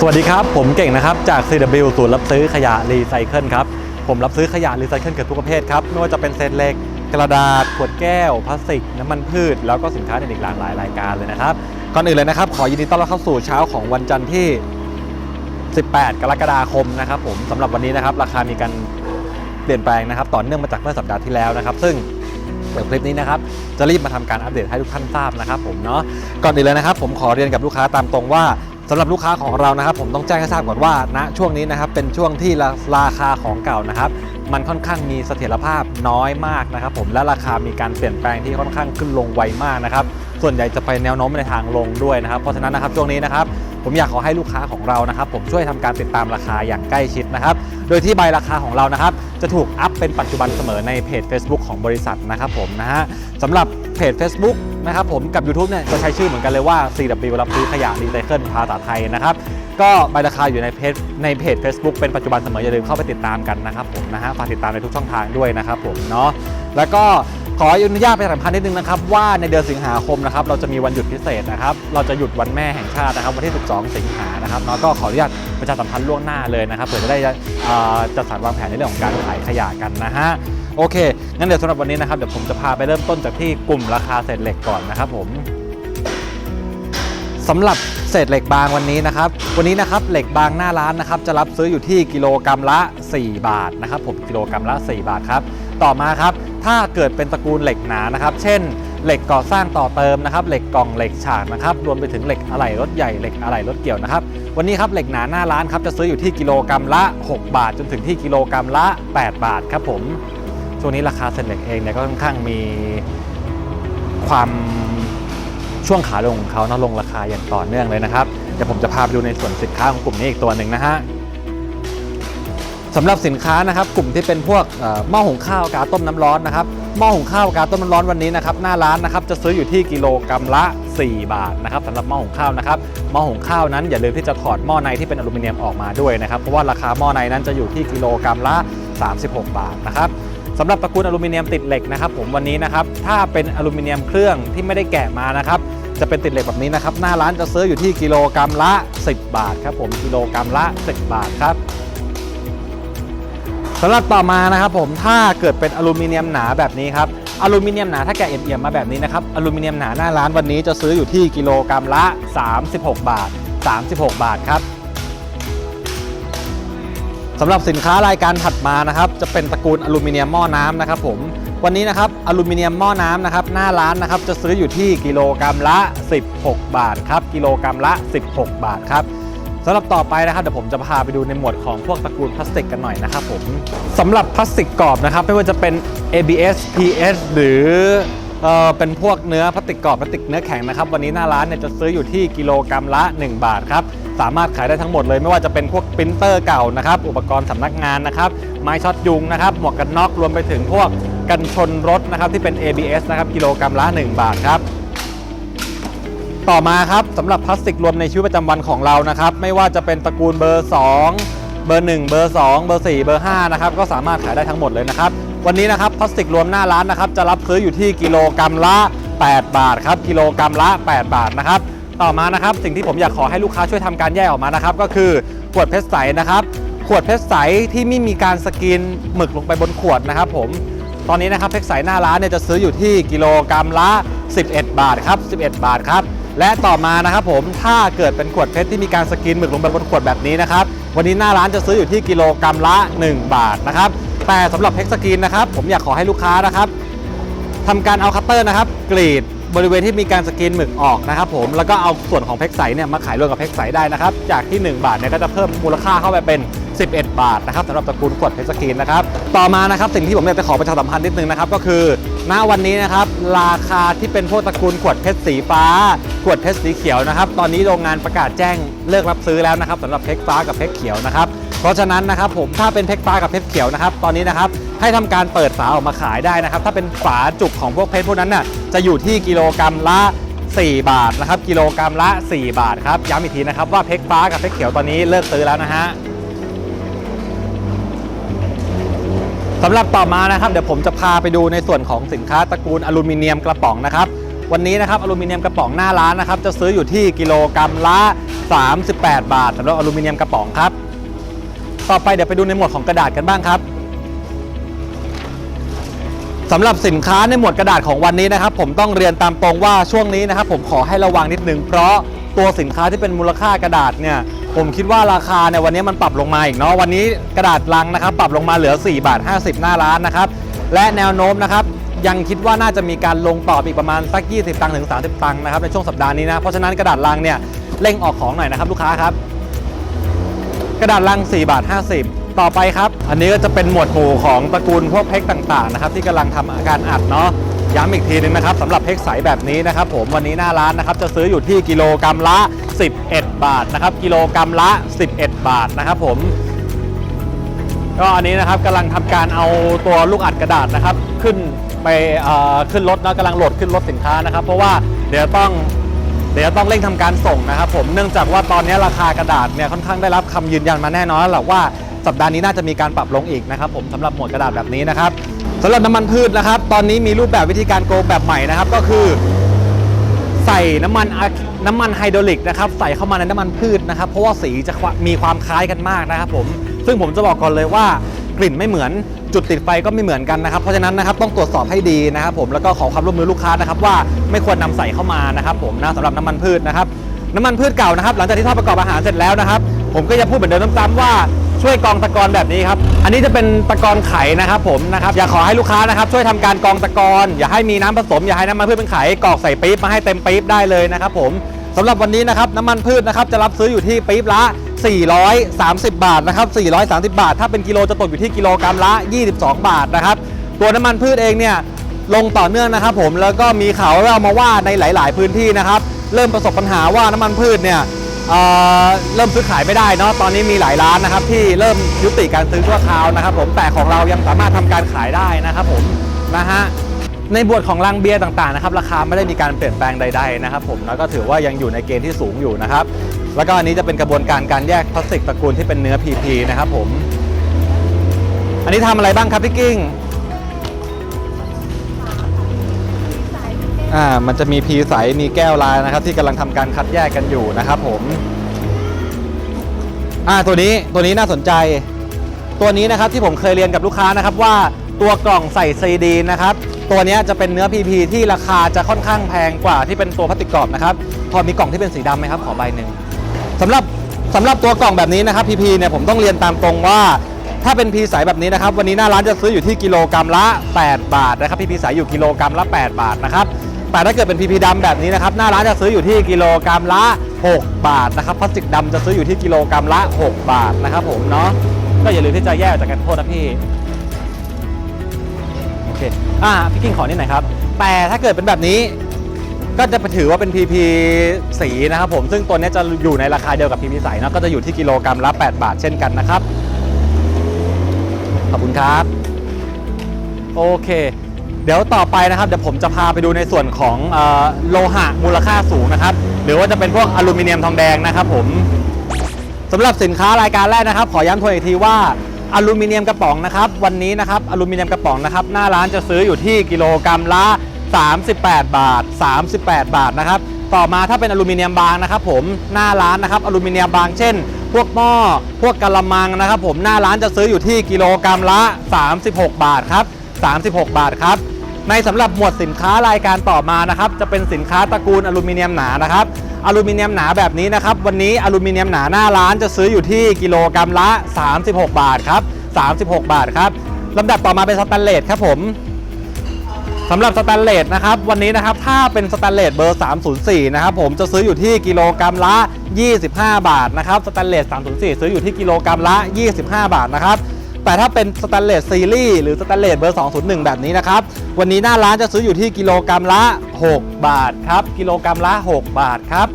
สวัสดีครับ ผมเก่งนะครับจาก CW ศูนย์รับซื้อขยะรีไซเคิลครับ ผมรับซื้อขยะรีไซเคิลเกือบทุกประเภทครับ ไม่ว่าจะเป็นเศษเหล็ก กระดาษ ขวดแก้ว พลาสติก น้ำมันพืช แล้วก็สินค้าในอีกหลากหลายรายการเลยนะครับ ก่อนอื่นเลยนะครับ ขอยินดีต้อนรับเข้าสู่เช้าของวันจันทร์ที่ 18 กรกฎาคมนะครับผมสำหรับวันนี้นะครับราคามีการเปลี่ยนแปลงนะครับต่อเนื่องมาจากเมื่อสัปดาห์ที่แล้วนะครับ ซึ่งเดี๋ยวคลิปนี้นะครับจะรีบมาทำการอัปเดตให้ทุกท่านทราบนะครับผมเนาะก่อนอื่นเลยนะครับ ผมขอเรียนกับลูกค้าตามตรงว่า สำหรับลูกค้าของเรานะครับ ผมต้องแจ้งให้ทราบก่อนว่าณช่วงนี้นะครับเป็นช่วงที่ราราคาของเก่านะครับ มันค่อนข้างมีเสถียรภาพน้อยมากนะครับ ผมและราคามีการเปลี่ยนแปลงที่ค่อนข้างขึ้นลงไวมากนะครับส่วนใหญ่จะไปแนวโน้มในทางลงด้วยนะครับ เพราะฉะนั้นนะครับช่วงนี้นะครับ ผมอยากขอให้ลูกค้าของเรานะครับ ผมช่วยทำการติดตามราคาอย่างใกล้ชิดนะครับ โดยที่ใบราคาของเรานะครับ จะถูกอัพเป็นปัจจุบันเสมอในเพจ Facebook ของบริษัทนะครับผมนะฮะสำหรับเพจ Facebook นะครับผมกับ YouTube เนี่ยจะใช้ชื่อเหมือนกันเลยว่า CW รับซื้อขยะรีไซเคิลภาษาไทยนะครับก็ใบราคาอยู่ในเพจในเพจ Facebook เป็นปัจจุบันเสมออย่าลืมเข้าไปติดตามกันนะครับผมนะฮะฝากติดตามในทุกช่องทางด้วยนะครับผมเนาะแล้วก็ ขออนุญาตประชาสัมพันธ์นิดนึงนะครับว่าในเดือนสิงหาคมนะครับเราจะมีวันหยุดพิเศษนะครับเราจะหยุดวันแม่แห่งชาตินะครับวันที่ 12 สิงหานะครับเนาะก็ขออนุญาตประชาสัมพันธ์ล่วงหน้าเลยนะครับเผื่อจะได้จัดสรรวางแผนในเรื่องของการขายขยะกันนะฮะโอเคงั้นเดี๋ยวสำหรับวันนี้นะครับเดี๋ยวผมจะพาไปเริ่มต้นจากที่กลุ่มราคาเศษเหล็กก่อนนะครับผมสำหรับเศษเหล็กบางวันนี้นะครับ วันนี้นะครับเหล็กบางหน้าร้านนะครับจะรับซื้ออยู่ที่กิโลกรรัมละ 4 บาทนะครับผมกิโลกรรัมละ 4 บาทครับ ต่อมาครับ ถ้าเกิดเป็นตระกูลเหล็กหนานะครับ เช่น เหล็กก่อสร้างต่อเติมนะครับ เหล็กกล่องเหล็กฉากนะครับ รวมไปถึงเหล็กอะไหล่รถใหญ่ เหล็กอะไหล่รถเกี่ยวนะครับ วันนี้ครับเหล็กหนาหน้าร้านครับ จะซื้ออยู่ที่กิโลกรรัมละ 6 บาท จนถึงที่กิโลกรรัมละ 8 บาทครับผม ช่วงนี้ราคาเศษเหล็กเองเนี่ยก็ค่อนข้างมีความช่วงขาลงของเขานะลงราคาอย่างต่อเนื่องเลยนะครับ เดี๋ยวผมจะพาไปดูในส่วนสินค้าของกลุ่มนี้อีกตัวหนึ่งนะฮะ สำหรับสินค้านะครับกลุ่มที่เป็นพวกหม้อหุงข้าวกาต้มน้ำร้อนนะครับหม้อหุงข้าวกาต้มน้ำร้อนวันนี้นะครับหน้าร้านนะครับจะซื้ออยู่ที่กิโลกรรัมละ 4 บาทนะครับสำหรับหม้อหุงข้าวนะครับหม้อหุงข้าวนั้นอย่าลืมที่จะถอดหม้อในที่เป็นอลูมิเนียมออกมาด้วยนะครับเพราะว่าราคาหม้อในนั้นจะอยู่ที่กิโลกรรัมละ 36 บาทนะครับสำหรับตระกูลอลูมิเนียมติดเหล็กนะครับผมวันนี้นะครับถ้าเป็นอลูมิเนียมเครื่องที่ไม่ได้แกะมานะครับจะเป็นติดเหล็กแบบนี้นะครับหน้าร้านจะซื้ออยู่ที่กิโลกรรัมละ 10 บาทครับผมกิโลกรรัมละ 10 บาทครับ สำหรับต่อมานะครับผมถ้าเกิดเป็นอลูมิเนียมหนาแบบนี้ครับอลูมิเนียมหนาถ้าแกะเอี่ยมๆมาแบบนี้นะครับอลูมิเนียมหนาหน้าร้านวันนี้จะซื้ออยู่ที่กิโลกรรัมละ 36 บาท 36 บาทครับสำหรับสินค้ารายการถัดมานะครับจะเป็นตระกูลอลูมิเนียมหม้อน้ำนะครับผมวันนี้นะครับอลูมิเนียมหม้อน้ำนะครับหน้าร้านนะครับจะซื้ออยู่ที่กิโลกรรัมละ 16 บาทครับกิโลกรรัมละ 16 บาทครับ สำหรับต่อไปนะครับเดี๋ยวผมจะพาไปดูในหมวดของพวกตระกูลพลาสติกกันหน่อยนะครับผมสำหรับพลาสติกกรอบนะครับไม่ว่าจะเป็น ABS PS หรือเออเป็นพวกเนื้อพลาสติกกรอบพลาสติกเนื้อแข็งนะครับวันนี้หน้าร้านเนี่ยจะซื้ออยู่ที่กิโลกรรัมละ 1 บาทครับสามารถขายได้ทั้งหมดเลย ไม่ว่าจะเป็นพวกปรินเตอร์เก่านะครับอุปกรณ์สำนักงานนะครับไม้ช็อตยุงนะครับหมวกกันน็อกรวมไปถึงพวกกันชนรถนะครับที่เป็น ABS นะครับกิโลกรรัมละ 1 บาทครับ ต่อมาครับสำหรับพลาสติกรวมในชีวิตประจำวันของเรานะครับ ไม่ว่าจะเป็นตระกูลเบอร์ 2 เบอร์ 1 เบอร์ 2 เบอร์ 4 เบอร์ 5 นะครับ ก็สามารถขายได้ทั้งหมดเลยนะครับ วันนี้นะครับพลาสติกรวมหน้าร้านนะครับ จะรับซื้ออยู่ที่กิโลกรรัมละ 8 บาทครับ กิโลกรรัมละ 8 บาทนะครับ ต่อมานะครับ สิ่งที่ผมอยากขอให้ลูกค้าช่วยทำการแยกออกมานะครับ ก็คือขวดเพชรใสนะครับ ขวดเพชรใสที่ไม่มีการสกรีนหมึกลงไปบนขวดนะครับ ผมตอนนี้นะครับเพชรใสหน้าร้านเนี่ยจะซื้ออยู่ที่กิโลกรรัมละ 11 บาทครับ 11 บาทครับ และต่อมานะครับผมถ้าเกิดเป็นขวดเพชรที่มีการสกินหมึกลงไปบนขวดแบบนี้นะครับวันนี้หน้าร้านจะซื้ออยู่ที่กิโลกรรัมละ 1 บาทนะครับแต่สำหรับเพชรสกินนะครับผมอยากขอให้ลูกค้านะครับทำการเอาคัตเตอร์นะครับกรีด บริเวณที่มีการสกรีนหมึกออกนะครับผมแล้วก็เอาส่วนของเพกใสเนี่ยมาขายรวมกับเพกใสได้นะครับจากที่ 1 บาทเนี่ยก็จะเพิ่มมูลค่าเข้าไปเป็น 11 บาทนะครับสำหรับตระกูลขวดเพชรสกรีนนะครับต่อมานะครับสิ่งที่ผมอยากจะขอประชาสัมพันธ์นิดนึงนะครับก็คือ ณวันนี้นะครับราคาที่เป็นพวกตระกูลขวดเพชรสีฟ้า ขวดเพชรสีเขียวนะครับตอนนี้โรงงานประกาศแจ้งเลิกรับซื้อแล้วนะครับสำหรับเพชรฟ้ากับเพชรเขียวนะครับเพราะฉะนั้นนะครับผมถ้าเป็นเพชรฟ้ากับเพชรเขียวนะครับตอนนี้นะครับให้ทำการเปิดฝาออกมาขายได้นะครับถ้าเป็นฝาจุกของพวกเพชรพวกนั้นน่ะ จะอยู่ที่กิโลกรรัมละ 4 บาทนะครับกิโลกรรัมละ 4 บาทครับย้ำอีกทีนะครับว่าเพชรฟ้ากับเพชรเขียวตอนนี้เลิกซื้อแล้วนะฮะสำหรับต่อมานะครับเดี๋ยวผมจะพาไปดูในส่วนของสินค้าตระกูลอลูมิเนียมกระป๋องนะครับวันนี้นะครับอลูมิเนียมกระป๋องหน้าร้านนะครับจะซื้ออยู่ที่กิโลกรรัมละ 38 บาทสำหรับอลูมิเนียมกระป๋องครับ ต่อไปเดี๋ยวไปดูในหมวดของกระดาษกันบ้างครับ สำหรับสินค้าในหมวดกระดาษของวันนี้นะครับ ผมต้องเรียนตามตรงว่าช่วงนี้นะครับผมขอให้ระวังนิดนึงเพราะตัวสินค้าที่เป็นมูลค่ากระดาษเนี่ยผมคิดว่าราคาในวันนี้มันปรับลงมาอีกเนาะวันนี้กระดาษลังนะครับ ปรับลงมาเหลือ4บาท50 หน้าร้านนะครับและแนวโน้มนะครับยังคิดว่าน่าจะมีการลงต่ออีกประมาณสัก 20 ตังค์ถึง 30 ตังค์นะครับในช่วงสัปดาห์นี้นะเพราะฉะนั้นกระดาษลังเนี่ยเร่งออกของหน่อยนะครับลูกค้าครับ กระดาษลัง4บาท50 ต่อไปครับ อันนี้ก็จะเป็นหมวดหมู่ของตระกูลพวกเพกต่างๆนะครับที่กำลังทำการอัดเนาะย้ำอีกทีนึงนะครับสำหรับเพกใสแบบนี้นะครับผมวันนี้หน้าร้านนะครับจะซื้ออยู่ที่กิโลกรรัมละ 11 บาทนะครับกิโลกรรัมละ 11 บาทนะครับผมก็อันนี้นะครับกำลังทำการเอาตัวลูกอัดกระดาษนะครับ ขึ้นไปขึ้นรถนะกำลังโหลดขึ้นรถสินค้านะครับ เพราะว่าเดี๋ยวต้องเดี๋ยวต้องเร่งทำการส่งนะครับ ผมเนื่องจากว่าตอนนี้ราคากระดาษเนี่ยค่อนข้างได้รับคำยืนยันมาแน่นอนแล้วแหละว่า สัปดาห์นี้น่าจะมีการปรับลงอีกนะครับผมสำหรับหมวดกระดาษแบบนี้นะครับสำหรับน้ำมันพืชนะครับ ตอนนี้มีรูปแบบวิธีการโกงแบบใหม่นะครับก็คือ ใส่น้ำมันอะน้ำมันไฮดรอลิกนะครับใส่เข้ามาในน้ำมันพืชนะครับ เพราะว่าสีจะมีความคล้ายกันมากนะครับผมซึ่งผมจะบอกก่อนเลยว่ากลิ่นไม่เหมือนจุดติดไฟก็ไม่เหมือนกันนะครับ เพราะฉะนั้นนะครับต้องตรวจสอบให้ดีนะครับ ผมแล้วก็ขอความร่วมมือลูกค้านะครับ ว่าไม่ควรนำใส่เข้ามานะครับผมนะสำหรับน้ำมันพืชนะครับน้ำมันพืชเก่านะครับ หลังจากที่ทอดประกอบอาหารเสร็จแล้วนะครับ ผมก็จะพูดเหมือนเดิมซ้ำๆว่า ช่วยกองตะกอนแบบนี้ครับ อันนี้จะเป็นตะกอนไขนะครับผมนะครับ อยากขอให้ลูกค้านะครับ ช่วยทำการกองตะกอนอย่าให้มีน้ำผสม อย่าให้น้ำมันพืชเป็นไขกรอกใส่ปี๊บมาให้เต็มปี๊บได้เลยนะครับผมสำหรับวันนี้นะครับน้ำมันพืชนะครับจะรับซื้ออยู่ที่ปี๊บละ 430 บาทนะครับ430 บาท ถ้าเป็นกิโลจะตกอยู่ที่กิโลกรัมละ 22 บาทนะครับตัวน้ำมันพืชเองเนี่ยลงต่อเนื่องนะครับผมแล้วก็มีข่าวแววมาว่าในหลาย ๆ พื้นที่นะครับ เริ่มประสบปัญหาว่าน้ำมันพืชเนี่ย เเริ่มซื้อขายไม่ได้เนาะตอนนี้มีหลายร้านนะครับ ที่เริ่มยุติการซื้อชั่วคราวนะครับ ผมแต่ของเรายังสามารถทำการขายได้นะครับผมนะฮะในบวชของลังเบียร์ต่างๆนะครับราคาไม่ได้มีการเปลี่ยนแปลงใด ๆนะครับ ผมแล้วก็ถือว่ายังอยู่ในเกณฑ์ที่สูงอยู่นะครับ แล้วก็อันนี้จะเป็นกระบวนการการแยกพลาสติกตระกูลที่เป็นเนื้อ PP นะครับผม อันนี้ทำอะไรบ้างครับพี่กิ้ง อ่ามันจะมีพีใสมีแก้วลายนะครับ ที่กำลังทำการคัดแยกกันอยู่นะครับผมอ่าตัวนี้ตัวนี้น่าสนใจ ตัวนี้นะครับที่ผมเคยเรียนกับลูกค้านะครับว่าตัวกล่องใส่ซีดีนะครับ ตัวนี้จะเป็นเนื้อ PP ที่ราคาจะค่อนข้างแพงกว่าที่เป็นตัวพลาสติกกรอบนะครับ พอมีกล่องที่เป็นสีดำไหมครับ ขอใบหนึ่งสำหรับสำหรับตัวกล่องแบบนี้นะครับ PP เนี่ยผมต้องเรียนตามตรงว่า ถ้าเป็นพีใสแบบนี้นะครับ วันนี้หน้าร้านจะซื้ออยู่ที่กิโลกรัมละ 8 บาทนะครับพีพีใสอยู่กิโลกรัมละ 8 บาทนะครับ แต่ถ้าเกิดเป็นพีพีดำแบบนี้นะครับหน้าร้านจะซื้ออยู่ที่กิโลกรัมละ 6 บาทนะครับพลาสติกดำจะซื้ออยู่ที่กิโลกรัมละ 6 บาทนะครับผมเนาะก็อย่าลืมที่จะแยกจากกันโทษนะพี่โอเคอ่าพี่กิ้งขอนิดหน่อยครับ แต่ถ้าเกิดเป็นแบบนี้ก็จะถือว่าเป็น PP สีนะครับผมซึ่งตัวนี้จะอยู่ในราคาเดียวกับ PP ใสเนาะก็จะอยู่ที่กิโลกรัมละ 8 บาทเช่นกันนะครับ ขอบคุณครับ โอเค เดี๋ยวต่อไปนะครับเดี๋ยวผมจะพาไปดูในส่วนของโลหะมูลค่าสูงนะครับ หรือว่าจะเป็นพวกอลูมิเนียมทองแดงนะครับผมสำหรับสินค้ารายการแรกนะครับ ขอย้ำทวนอีกทีว่าอลูมิเนียมกระป๋องนะครับวันนี้นะครับอลูมิเนียมกระป๋องนะครับหน้าร้านจะซื้ออยู่ที่กิโลกรัมละ 38 บาท 38 บาทนะครับต่อมาถ้าเป็นอลูมิเนียมบางนะครับผมหน้าร้านนะครับอลูมิเนียมบางเช่น พวกหม้อพวกกะละมังนะครับ ผมหน้าร้านจะซื้ออยู่ที่กิโลกรัมละ 36 บาทครับ36 บาทครับ ในสำหรับหมวดสินค้ารายการต่อมานะครับจะเป็นสินค้าตระกูลอลูมิเนียมหนานะครับอลูมิเนียมหนาแบบนี้นะครับ วันนี้อลูมิเนียมหนาหน้าร้านจะซื้ออยู่ที่กิโลกรัมละ 36 บาทครับ36 บาทครับลำดับต่อมาเป็นสแตนเลสครับผมสำหรับสแตนเลสนะครับวันนี้นะครับถ้าเป็นสแตนเลสเบอร์ 304 นะครับผมจะซื้ออยู่ที่กิโลกรัมละ 25 บาทนะครับสแตนเลส304 ซื้ออยู่ที่กิโลกรัมละ 25 บาทนะครับ แต่ถ้าเป็นสแตนเลสซีรีส์หรือสแตนเลสเบอร์ 201 แบบนี้นะครับ วันนี้หน้าร้านจะซื้ออยู่ที่กิโลกรัมละ 6 บาทครับ กิโลกรัมละ 6 บาทครับ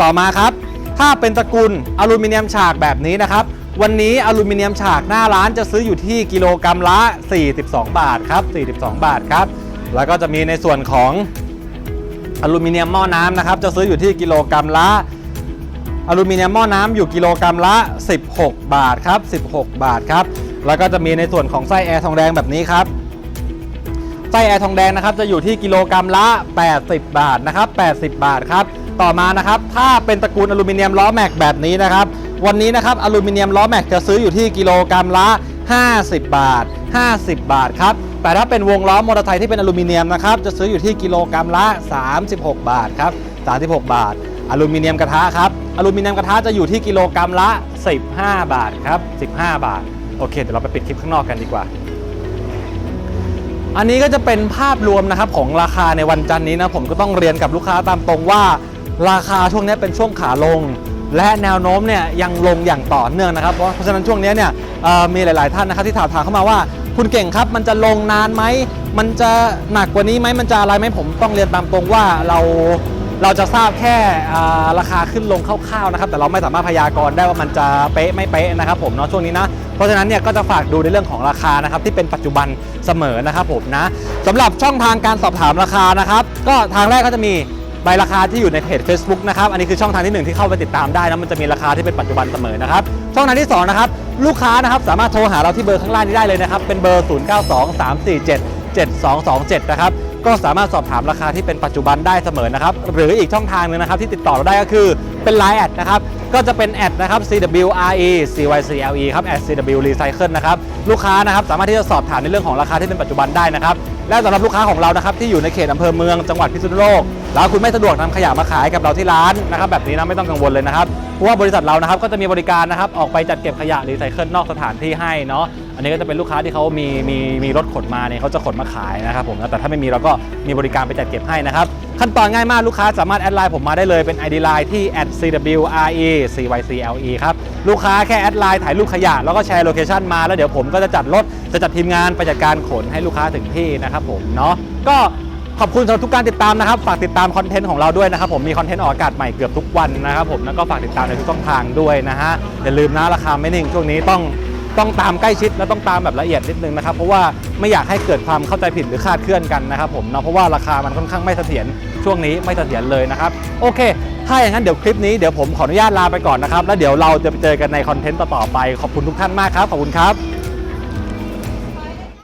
ต่อมาครับ ถ้าเป็นตระกูลอลูมิเนียมฉากแบบนี้นะครับ วันนี้อลูมิเนียมฉากหน้าร้านจะซื้ออยู่ที่กิโลกรัมละ 42 บาทครับ 42 บาทครับ แล้วก็จะมีในส่วนของอลูมิเนียมหม้อน้ำนะครับ จะซื้ออยู่ที่กิโลกรัมละอลูมิเนียมหม้อน้ำอยู่กิโลกรัมละ 16 บาทครับ 16 บาทครับ แล้วก็จะมีในส่วนของไส้แอร์ทองแดงแบบนี้ครับ ไส้แอร์ทองแดงนะครับจะอยู่ที่กิโลกรัมละ 80 บาทนะครับ80 บาทครับ ต่อมานะครับถ้าเป็นตระกูลอลูมิเนียมล้อแม็กแบบนี้นะครับ วันนี้นะครับอลูมิเนียมล้อแม็กจะซื้ออยู่ที่กิโลกรัมละ 50 บาท 50 บาทครับแต่ถ้าเป็นวงล้อมอเตอร์ไซค์ที่เป็นอลูมิเนียมนะครับจะซื้ออยู่ที่กิโลกรัมละ 36 บาทครับ36 บาท อลูมิเนียมกระทะครับอลูมิเนียมกระทะจะอยู่ที่กิโลกรัมละ 15 บาทครับ 15 บาท โอเค เดี๋ยวเราไปปิดคลิปข้างนอกกันดีกว่า อันนี้ก็จะเป็นภาพรวมนะครับของราคาในวันจันทร์นี้นะผมก็ต้องเรียนกับลูกค้าตามตรงว่า ราคาช่วงนี้เป็นช่วงขาลง และแนวโน้มเนี่ยยังลงอย่างต่อเนื่องนะครับ เพราะฉะนั้นช่วงนี้เนี่ยมีหลาย ๆ ท่านนะครับที่ถามถามเข้ามาว่าคุณเก่งครับมันจะลงนานไหมมันจะหนักกว่านี้ไหมมันจะอะไรไหมผมต้องเรียนตามตรงว่าเราเราจะทราบแค่ราคาขึ้นลงคร่าวๆนะครับ แต่เราไม่สามารถพยากรณ์ได้ว่ามันจะเป๊ะไม่เป๊ะนะครับผมเนาะช่วงนี้นะ เพราะฉะนั้นเนี่ยก็จะฝากดูในเรื่องของราคานะครับที่เป็นปัจจุบันเสมอนะครับผมนะสำหรับช่องทางการสอบถามราคานะครับก็ทางแรกก็จะมีใบราคาที่อยู่ในเพจ Facebook นะครับ อันนี้คือช่องทางที่หนึ่งที่เข้าไปติดตามได้นะ มันจะมีราคาที่เป็นปัจจุบันเสมอนะครับ ช่องทางที่สองนะครับ ลูกค้านะครับสามารถโทรหาเราที่เบอร์ข้างล่างนี้ได้เลยนะครับ เป็นเบอร์ 092347 7227 นะครับ ก็สามารถสอบถามราคาที่เป็นปัจจุบันได้เสมอนะครับ หรืออีกช่องทางหนึงนะครับที่ติดต่อเราได้ก็คือเป็น Line แอดนะครับ ก็จะเป็นแอดนะครับ CWRE CYCLE ครับแอด CW Recycle นะครับลูกค้านะครับสามารถที่จะสอบถามในเรื่องของราคาที่เป็นปัจจุบันได้นะครับและสำหรับลูกค้าของเรานะครับที่อยู่ในเขตอำเภอเมืองจังหวัดพิษณุโลกแล้วคุณไม่สะดวกนำขยะมาขายกับเราที่ร้านนะครับแบบนี้นะไม่ต้องกังวลเลยนะครับเพราะว่าบริษัทเรานะครับก็จะมีบริการนะครับออกไปจัดเก็บขยะรีไซเคิลนอกสถานที่ให้เนาะ อันนี้ก็จะเป็นลูกค้าที่เขามีมีมีรถขนมาเนี่ยเขาจะขนมาขายนะครับผมแต่ถ้าไม่มีเราก็มีบริการไปจัดเก็บให้นะครับ ขั้นตอนง่ายมากลูกค้าสามารถแอดไลน์ผมมาได้เลยเป็น ID Line ที่ @CWRE CYCLE ครับลูกค้าแค่แอดไลน์ถ่ายรูปขยะแล้วก็แชร์โลเคชันมาแล้วเดี๋ยวผมก็จะจัดรถจะจัดทีมงานไปจัดการขนให้ลูกค้าถึงที่นะครับผมเนาะก็ขอบคุณสำหรับทุกการติดตามนะครับ ฝากติดตามคอนเทนต์ของเราด้วยนะครับผมมีคอนเทนต์ออกอากาศใหม่เกือบทุกวันนะครับผมแล้วก็ฝากติดตามในทุกช่องทางด้วยนะฮะอย่าลืมนะราคาไม่นิ่งช่วงนี้ต้อง ต้องตามใกล้ชิดและต้องตามแบบละเอียดนิดนึงนะครับ เพราะว่าไม่อยากให้เกิดความเข้าใจผิดหรือคาดเคลื่อนกันนะครับผมเนาะเพราะว่าราคามันค่อนข้างไม่เสถียรช่วงนี้ไม่เสถียรเลยนะครับโอเค ถ้าอย่างนั้นเดี๋ยวคลิปนี้เดี๋ยวผมขออนุญาตลาไปก่อนนะครับแล้วเดี๋ยวเราจะไปเจอกันในคอนเทนต์ต่อๆไปขอบคุณทุกท่านมากครับขอบคุณครับ